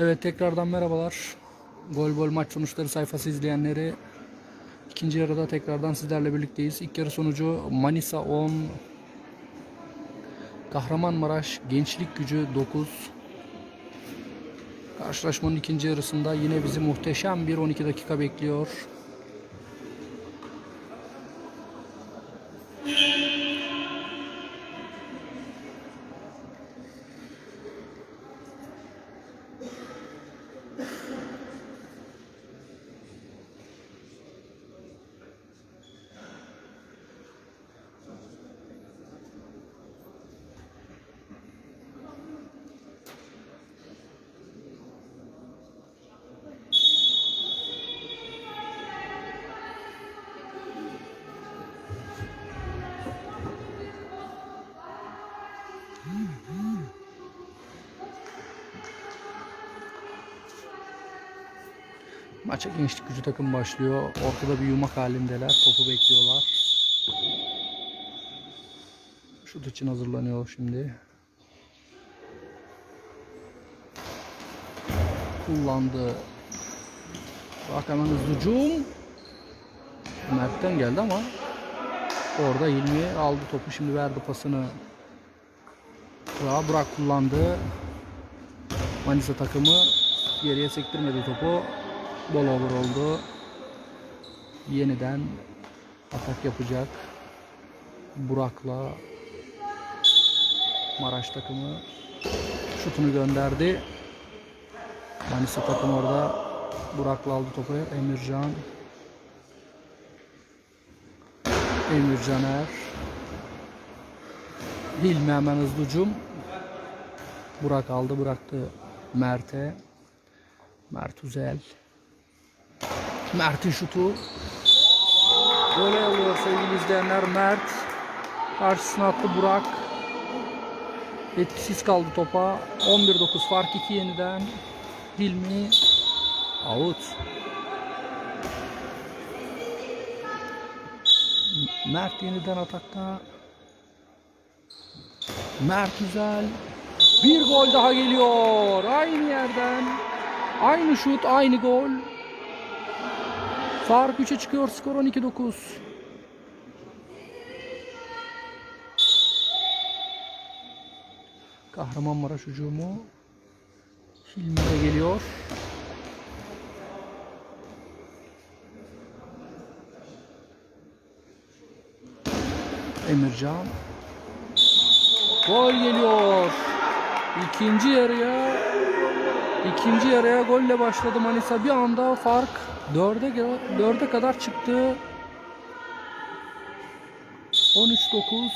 Evet tekrardan merhabalar. Gol gol maç sonuçları sayfası izleyenleri ikinci yarıda tekrardan sizlerle birlikteyiz. İlk yarı sonucu Manisa 10 Kahramanmaraş Gençlik Gücü 9 Karşılaşmanın ikinci yarısında yine bizi muhteşem bir 12 dakika bekliyor. Maça gençlik gücü takım başlıyor. Ortada bir yumak halindeler. Topu bekliyorlar. Şut için hazırlanıyor şimdi. Kullandı. Bak hemen hızlı hücum. Mert'ten geldi ama orada Hilmi aldı topu şimdi verdi pasını. Burak kullandı. Manisa takımı geriye sektirmedi topu. Bol over oldu. Yeniden atak yapacak. Burak'la Maraş takımı şutunu gönderdi. Manisa takımı orada Burak'la aldı topu. Emircan Emir Caner Hilmi hemen hızlı hücum. Burak aldı bıraktı Mert'e. Mert Uzel. Mert'in şutu. Böyle oluyor sevgili izleyenler. Mert karşısına attı Burak. Etkisiz kaldı topa. 11-9 fark 2 yeniden. Hilmi out. Mert yeniden atakta. Mert güzel. Bir gol daha geliyor. Aynı yerden. Aynı şut, aynı gol. Fark 3'e çıkıyor. Skor 12-9. Kahramanmaraş hücumu. Hilmi'de geliyor. Emircan. Gol geliyor. İkinci yarıya ikinci yarıya golle başladı Manisa. Bir anda fark 4'e 4'e kadar çıktı. 13-9.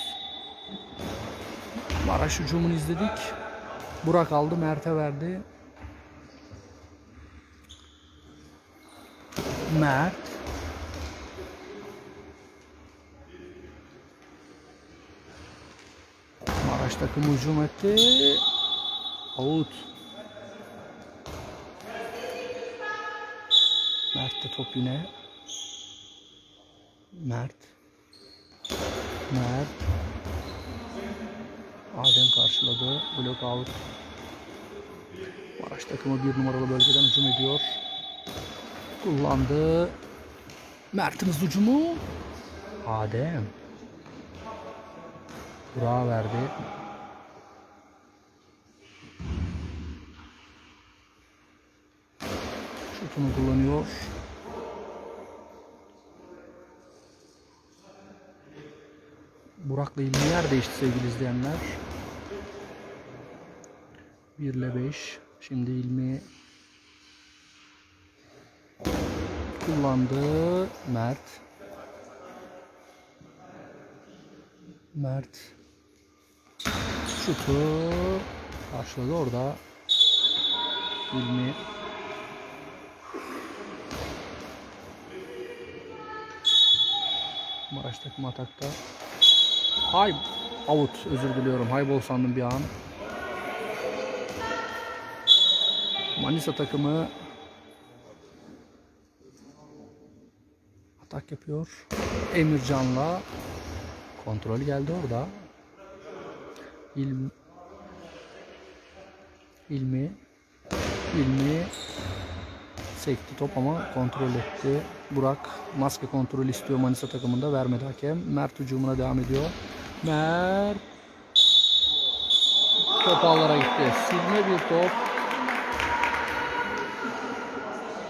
Maraş hücumunu izledik. Burak aldı, Mert'e verdi. Mert. Maraş takımı hücum etti. Out. Mert de top yine. Mert. Mert. Adem karşıladı. Blok out. Maraş takımı bir numaralı bölgeden hücum ediyor. Kullandı. Mert'in hücumu. Adem. Burak'a verdi. Şutunu kullanıyor. Burak'la ilgili yer değişti sevgili izleyenler. 1 ile 5. Şimdi ilmi kullandı. Mert. Mert. Şutu karşıladı orada. İlmi. Maraş takım atakta. Hay out özür diliyorum. Haybol sandım bir an. Manisa takımı atak yapıyor. Emircan'la kontrol geldi orada. İlmi İlmi Hilmi sekti top ama kontrol etti. Burak maske kontrolü istiyor Manisa takımında vermedi hakem. Mert hücumuna devam ediyor. Mert top ağlara gitti. Silme bir top.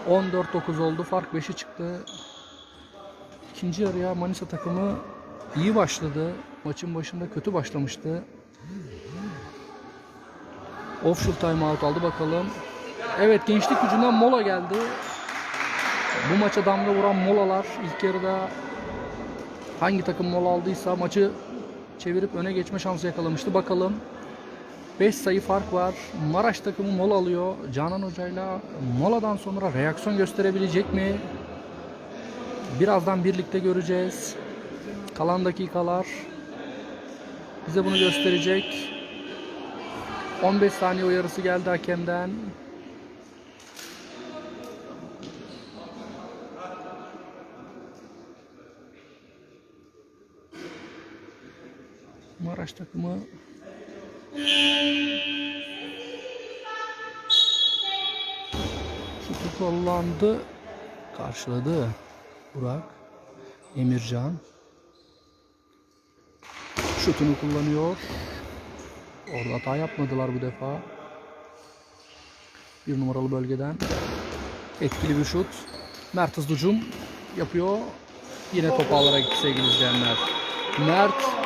14-9 oldu. Fark 5'e çıktı. İkinci yarıya Manisa takımı iyi başladı. Maçın başında kötü başlamıştı. Offshore timeout aldı bakalım. Evet gençlik gücünden mola geldi. Bu maça damga vuran molalar ilk yarıda hangi takım mola aldıysa maçı çevirip öne geçme şansı yakalamıştı. Bakalım 5 sayı fark var. Maraş takımı mola alıyor. Canan Hoca'yla moladan sonra reaksiyon gösterebilecek mi? Birazdan birlikte göreceğiz. Kalan dakikalar bize bunu gösterecek. 15 saniye uyarısı geldi hakemden. Maraş takımı şutu kullandı. Karşıladı. Burak. Emircan. Şutunu kullanıyor. Orada hata yapmadılar bu defa. Bir numaralı bölgeden. Etkili bir şut. Mert Hızlıcum yapıyor. Yine top ağlara gitti sevgili izleyenler. Mert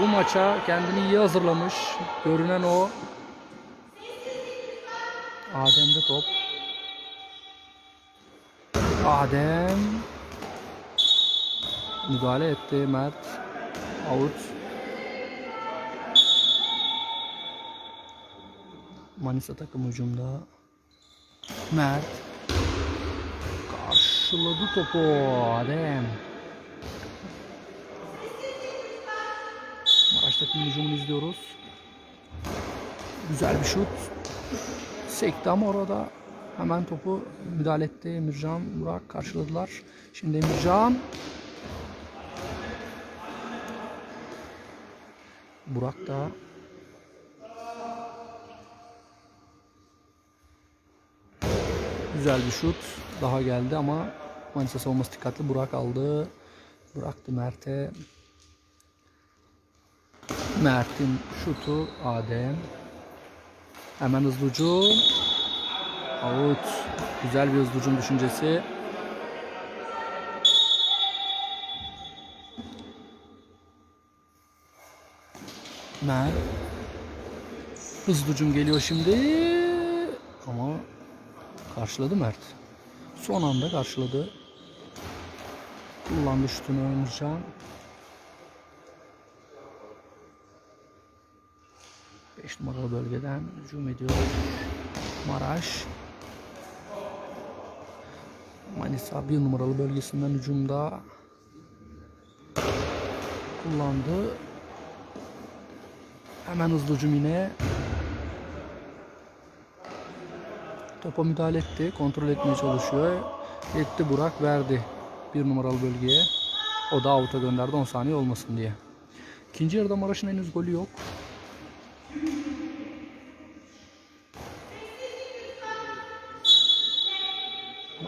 bu maça kendini iyi hazırlamış. Görünen o. Adem'de top. Adem müdahale etti Mert. Out. Manisa takım hücumda. Mert. Karşıladı topu Adem. Hücumunu izliyoruz. Güzel bir şut. Sekti ama orada hemen topu müdahale etti. Emircan, Burak karşıladılar. Şimdi Emircan. Burak da Güzel bir şut. Daha geldi ama Manisa savunması dikkatli. Burak aldı. Bıraktı Mert'e. Mert'in şutu Adem. Hemen hızlı ucum. Out. Güzel bir hızlı ucum düşüncesi. Mert. Hızlı ucum geliyor şimdi. Ama karşıladı Mert. Son anda karşıladı. Kullandı şutunu Onurcan. 5 numaralı bölgeden hücum ediyor. Maraş. Manisa 1 numaralı bölgesinden hücumda kullandı. Hemen hızlı hücum yine. Topa müdahale etti. Kontrol etmeye çalışıyor. Etti Burak verdi. 1 numaralı bölgeye. O da avuta gönderdi 10 saniye olmasın diye. İkinci yarıda Maraş'ın henüz golü yok.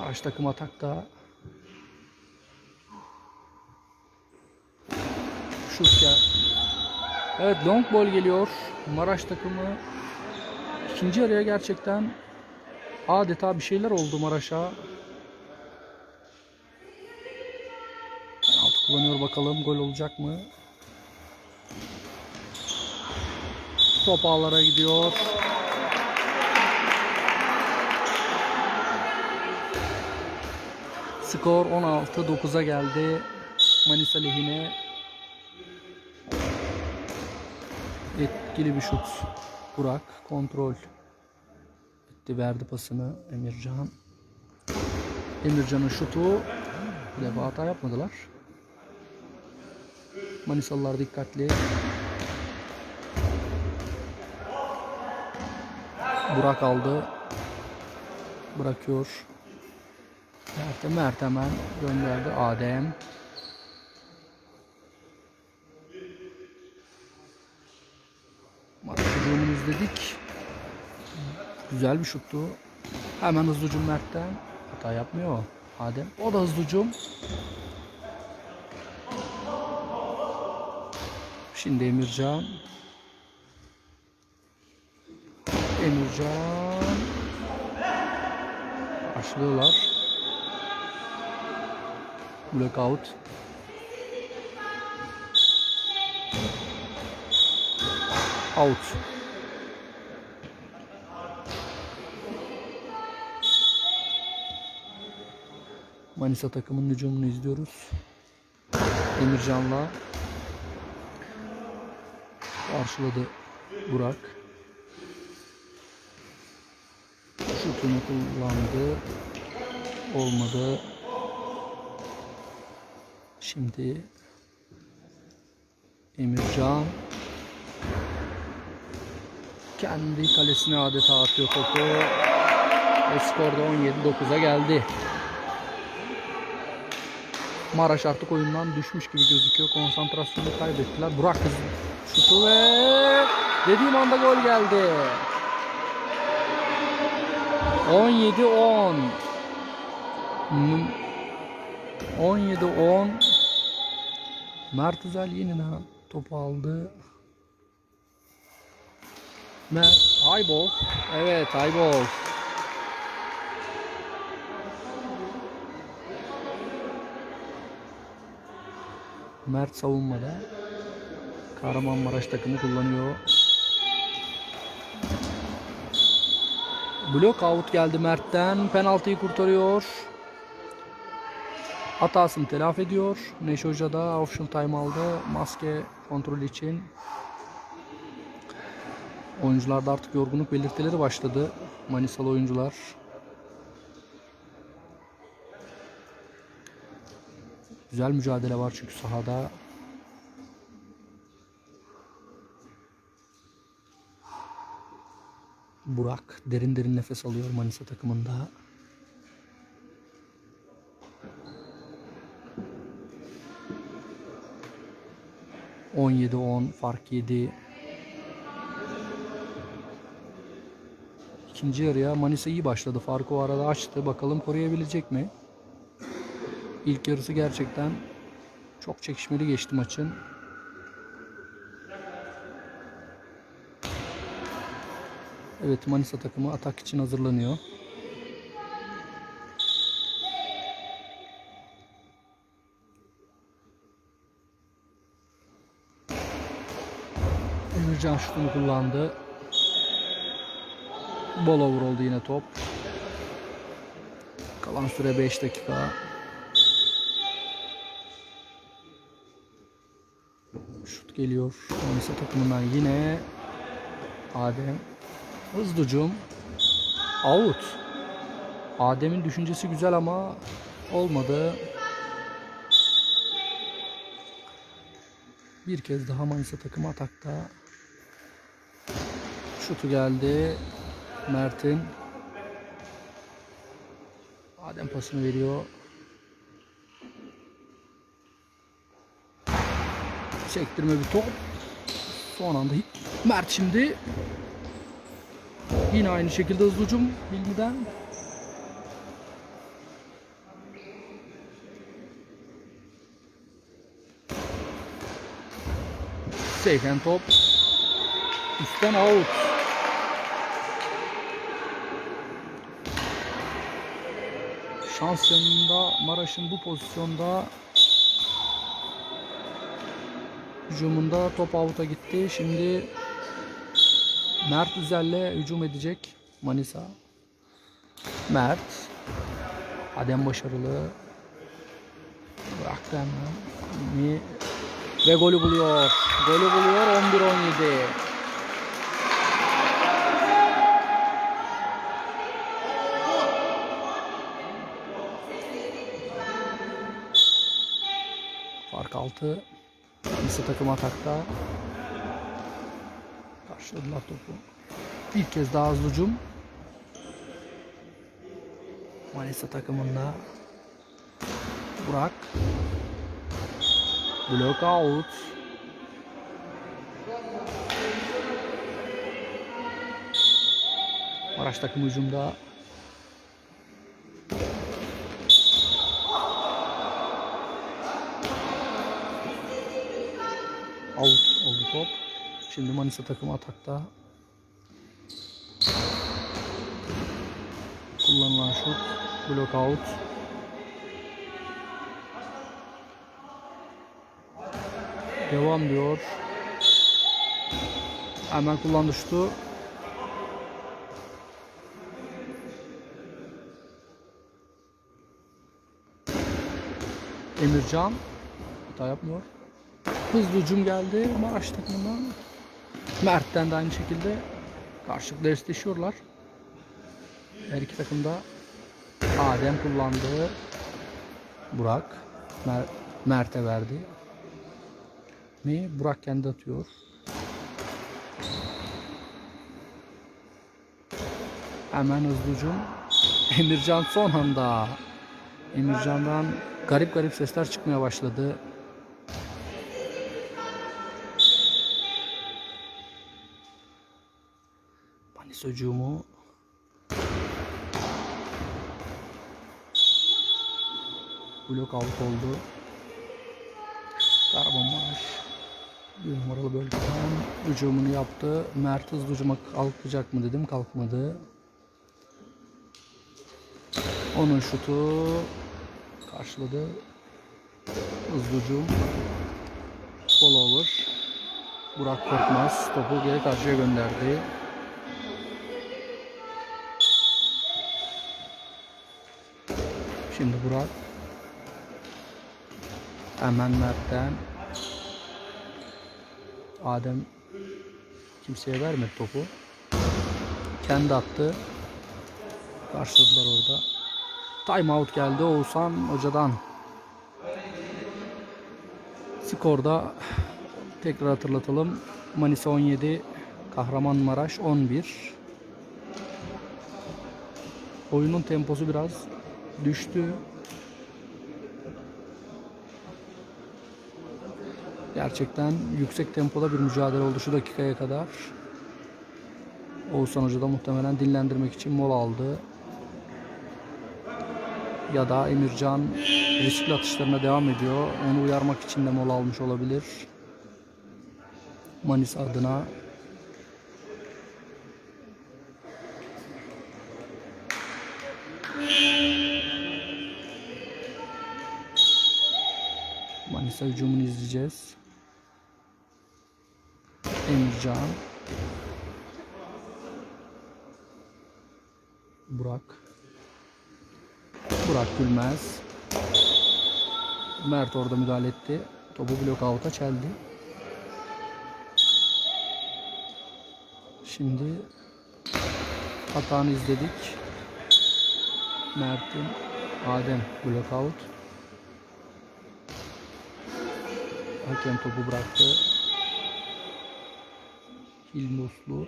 Maraş takım atakta. Şut gel. Evet long ball geliyor. Maraş takımı ikinci yarıya gerçekten adeta bir şeyler oldu Maraş'a. Penaltı kullanıyor bakalım gol olacak mı? Top ağlara gidiyor. Skor 16-9'a geldi. Manisa lehine. Etkili bir şut. Burak kontrol etti verdi pasını Emircan. Emircan'ın şutu bu defa hata yapmadılar. Manisalılar dikkatli. Burak aldı. Bırakıyor. Mert'e Mert hemen gönderdi. Adem. Maç hücumunu izledik. Güzel bir şuttu. Hemen hızlı hücum Mert'ten. Hata yapmıyor. Adem. O da hızlı hücum. Şimdi Emircan. Emircan. Başlıyorlar. Blackout. Out. Manisa takımının hücumunu izliyoruz. Emircan'la karşıladı Burak. Şutunu kullandı. Olmadı. Şimdi Emircan kendi kalesine adeta atıyor topu. Ve skor da 17-9'a geldi. Maraş artık oyundan düşmüş gibi gözüküyor. Konsantrasyonu kaybettiler. Burak hızlı şutu ve dediğim anda gol geldi. 17-10 Hmm. 17-10 Mert Üzel yeniden topu aldı. Mert Aybol. Evet Aybol. Mert savunmada. Kahramanmaraş takımı kullanıyor. Blok out geldi Mert'ten. Penaltıyı kurtarıyor. Hatasını telafi ediyor. Neşe Hoca da optional time aldı. Maske kontrolü için. Oyuncularda artık yorgunluk belirtileri başladı. Manisalı oyuncular. Güzel mücadele var çünkü sahada. Burak derin derin nefes alıyor Manisa takımında. On yedi on fark yedi. İkinci yarıya Manisa iyi başladı. Farkı o arada açtı. Bakalım koruyabilecek mi? İlk yarısı gerçekten çok çekişmeli geçti maçın. Evet Manisa takımı atak için hazırlanıyor. Emircan şutunu kullandı. Bol over oldu yine top. Kalan süre 5 dakika. Şut geliyor. Manisa takımından yine Adem. Hızlı hücum. Out. Adem'in düşüncesi güzel ama olmadı. Bir kez daha Manisa takımı atakta. Şutu geldi. Mert'in. Adem pasını veriyor. Sektirme bir top. Son anda Mert şimdi yine aynı şekilde hızlı hücum Hilmi'den. Seyfen top. Üstten out. Şans yanında Maraş'ın bu pozisyonda hücumunda top out'a gitti. Şimdi Mert Üzel'le hücum edecek Manisa. Mert. Adem başarılı. Hemen. Mi- Ve golü buluyor. Golü buluyor 11-17. 6. Manisa takım atakta. Karşıladılar topu. Bir kez daha hızlı hücum. Manisa takımında Burak. Block out. Maraş takımı hücumda Manisa takımı atakta. Kullanılan şut. Block out. Devam diyor. Hemen kullandı şutu. Emircan hata yapmıyor. Hızlı hücum geldi Maraş takımından. Mert'ten de aynı şekilde karşılıklı eşleşiyorlar. Her iki takım da Adem kullandı. Burak Mer- Mert'e verdi. Mi? Burak kendi atıyor. Hemen hızlı hücum. Emircan son anda. Emircan'dan garip garip sesler çıkmaya başladı. Hücumu. Blok out oldu. Kahramanmaraş bir numaralı bölgeden hücumunu yaptı. Mert hızlı hücuma kalkacak mı dedim kalkmadı. Onun şutu karşıladı. Hızlı hücum. Follower. Burak Korkmaz topu geri karşıya gönderdi. Şimdi Burak. Hemen Mert'ten. Adem kimseye vermedi topu. Kendi attı. Karşıladılar orada. Time out geldi Oğuzhan Hoca'dan. Skorda tekrar hatırlatalım. Manisa 17, Kahramanmaraş 11. Oyunun temposu biraz düştü. Gerçekten yüksek tempoda bir mücadele oldu şu dakikaya kadar. Oğuzhan Hoca da muhtemelen dinlendirmek için mola aldı. Ya da Emircan riskli atışlarına devam ediyor. Onu uyarmak için de mola almış olabilir. Manisa adına. Manisa hücumunu izleyeceğiz. Emircan. Burak. Burak Gülmez. Mert orada müdahale etti. Topu blok out'a çeldi. Şimdi hatanı izledik. Mert'in Adem blok out. Hakem topu bıraktı. Hilmi Uslu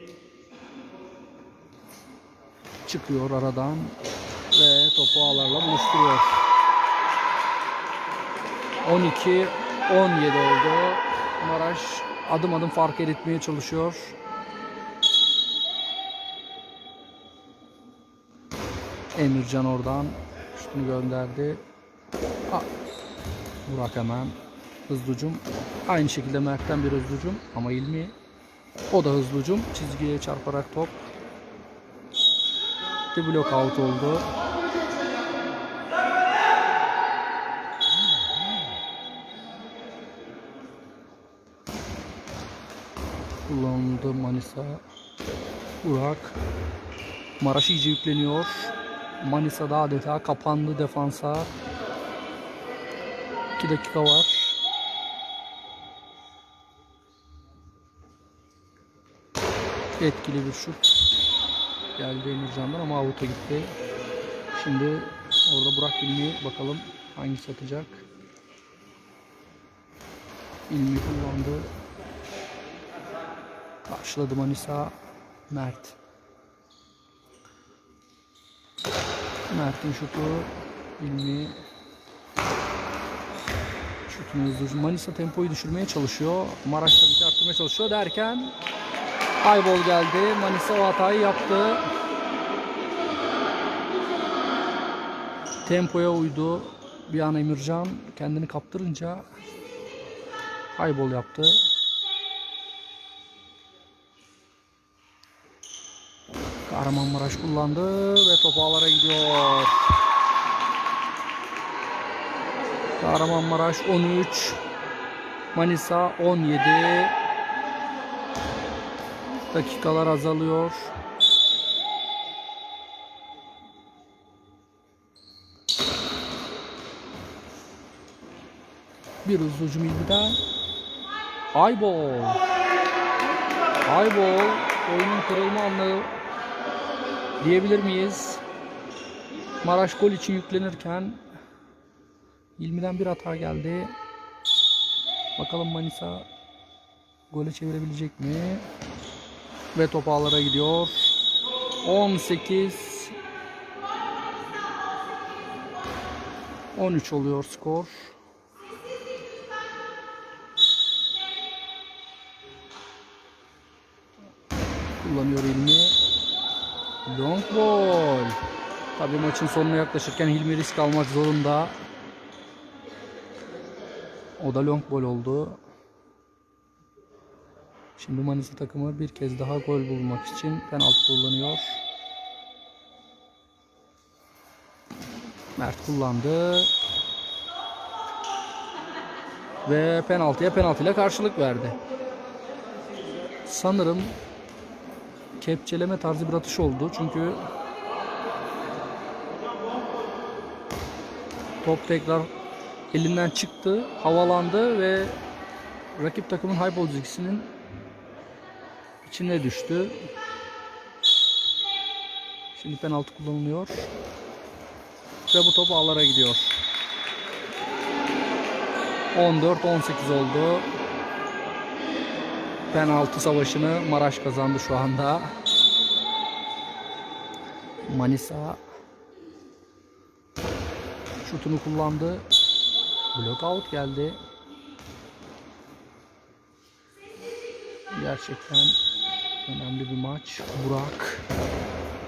çıkıyor aradan ve topu ağlarla buluşturuyor. 12 17 oldu. Maraş adım adım fark eritmeye çalışıyor. Emircan oradan şutunu gönderdi. Aa, Burak hemen hızlı hücum. Aynı şekilde Mert'ten bir hızlı hücum ama İlmi o da hızlı hücum. Çizgiye çarparak top. Bir blok out oldu. Kullanıldı Manisa. Burak. Maraş iyice yükleniyor. Manisa'da adeta kapandı defansa. 2 dakika var. Etkili bir şut geldi Emircan'dan ama avuta gitti. Şimdi orada Burak İlmi bakalım hangisi atacak. İlmi kullandı. Karşıladı Manisa Mert. Mert'in şutu İlmi şutunu hızlı. Manisa tempoyu düşürmeye çalışıyor. Maraş tabii ki arttırmaya çalışıyor derken Aybol geldi. Manisa o hatayı yaptı. Tempoya uydu. Bir an Emircan kendini kaptırınca Aybol yaptı. Kahramanmaraş kullandı ve top ağlara gidiyor. Kahramanmaraş 13, Manisa 17. Dakikalar azalıyor. Bir hızlı hücum İlmi'den. Aybol. Aybol oyunun kırılma anı diyebilir miyiz? Maraş gol için yüklenirken İlmi'den bir hata geldi. Bakalım Manisa gole çevirebilecek mi? Ve top ağlara gidiyor. 18 13 oluyor skor. Kullanıyor İlmi. Long ball. Tabii maçın sonuna yaklaşırken Hilmi risk almak zorunda. O da long ball oldu. Şimdi Manisa takımı bir kez daha gol bulmak için penaltı kullanıyor. Mert kullandı. Ve penaltıya penaltıyla karşılık verdi. Sanırım kepçeleme tarzı bir atış oldu. Çünkü top tekrar elinden çıktı, havalandı ve rakip takımın high ball içine düştü. Şimdi penaltı kullanılıyor. Ve bu top ağlara gidiyor. 14-18 oldu. Penaltı savaşını Maraş kazandı şu anda. Manisa şutunu kullandı. Blockout geldi. Gerçekten önemli bir maç. Burak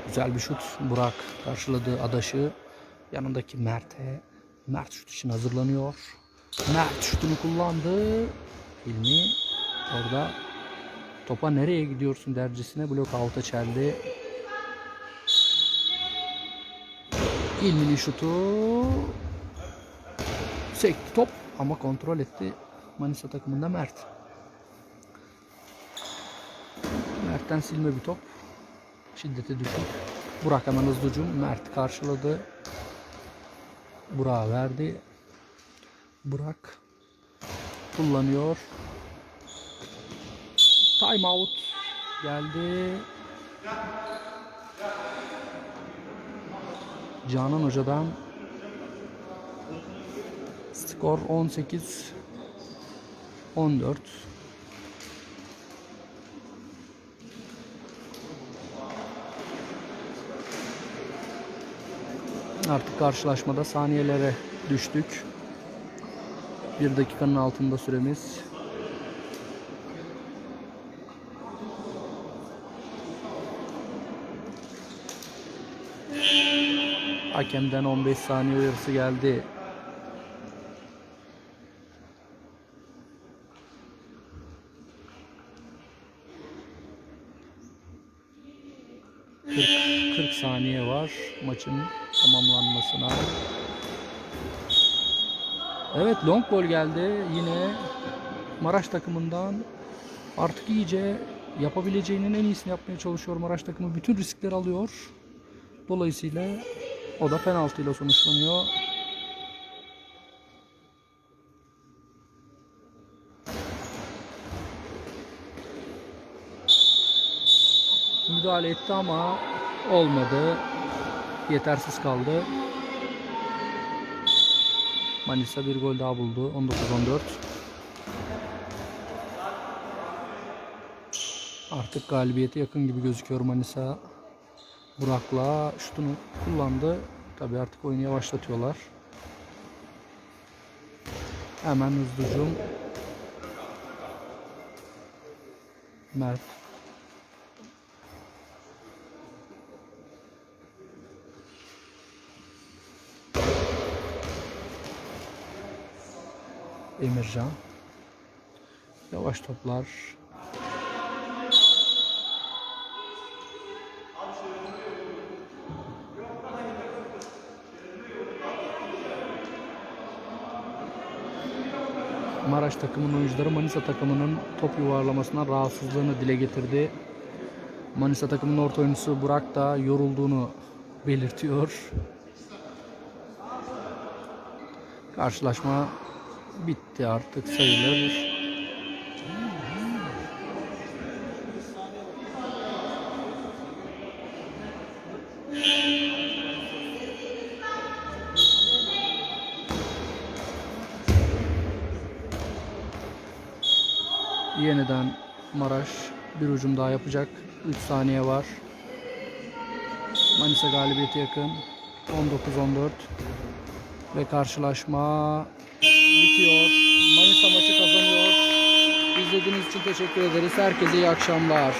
güzel bir şut. Burak karşıladı Adaş'ı. Yanındaki Mert'e. Mert şut için hazırlanıyor. Mert şutunu kullandı. Hilmi orada topa nereye gidiyorsun dercesine blockout'a çeldi. Hilmi'nin şutu sekti top ama kontrol etti Manisa takımında Mert. Mert'ten silme bir top. Şiddete düşük. Burak hemen hızlı. Mert karşıladı. Burak'a verdi. Burak kullanıyor. Time out geldi. Canan Hoca'dan skor 18 14 Artık karşılaşmada saniyelere düştük. Bir dakikanın altında süremiz. Hakemden 15 saniye uyarısı geldi. Var maçın tamamlanmasına. Evet long ball geldi yine Maraş takımından artık iyice yapabileceğinin en iyisini yapmaya çalışıyor Maraş takımı. Bütün riskleri alıyor. Dolayısıyla o da penaltıyla sonuçlanıyor. Müdahale etti ama olmadı. Yetersiz kaldı. Manisa bir gol daha buldu. 19-14. Artık galibiyete yakın gibi gözüküyor Manisa. Burak'la şutunu kullandı. Tabi artık oyunu yavaşlatıyorlar. Hemen hızlı hücum. Mert. Emircan. Yavaş toplar. Maraş takımının oyuncuları Manisa takımının top yuvarlamasından rahatsızlığını dile getirdi. Manisa takımının orta oyuncusu Burak da yorulduğunu belirtiyor. Karşılaşma bitti artık sayılır. Yeniden Maraş bir hücum daha yapacak. 3 saniye var. Manisa galibiyeti yakın. 19-14 ve karşılaşma bitiyor. İzlediğiniz için teşekkür ederiz. Herkese iyi akşamlar.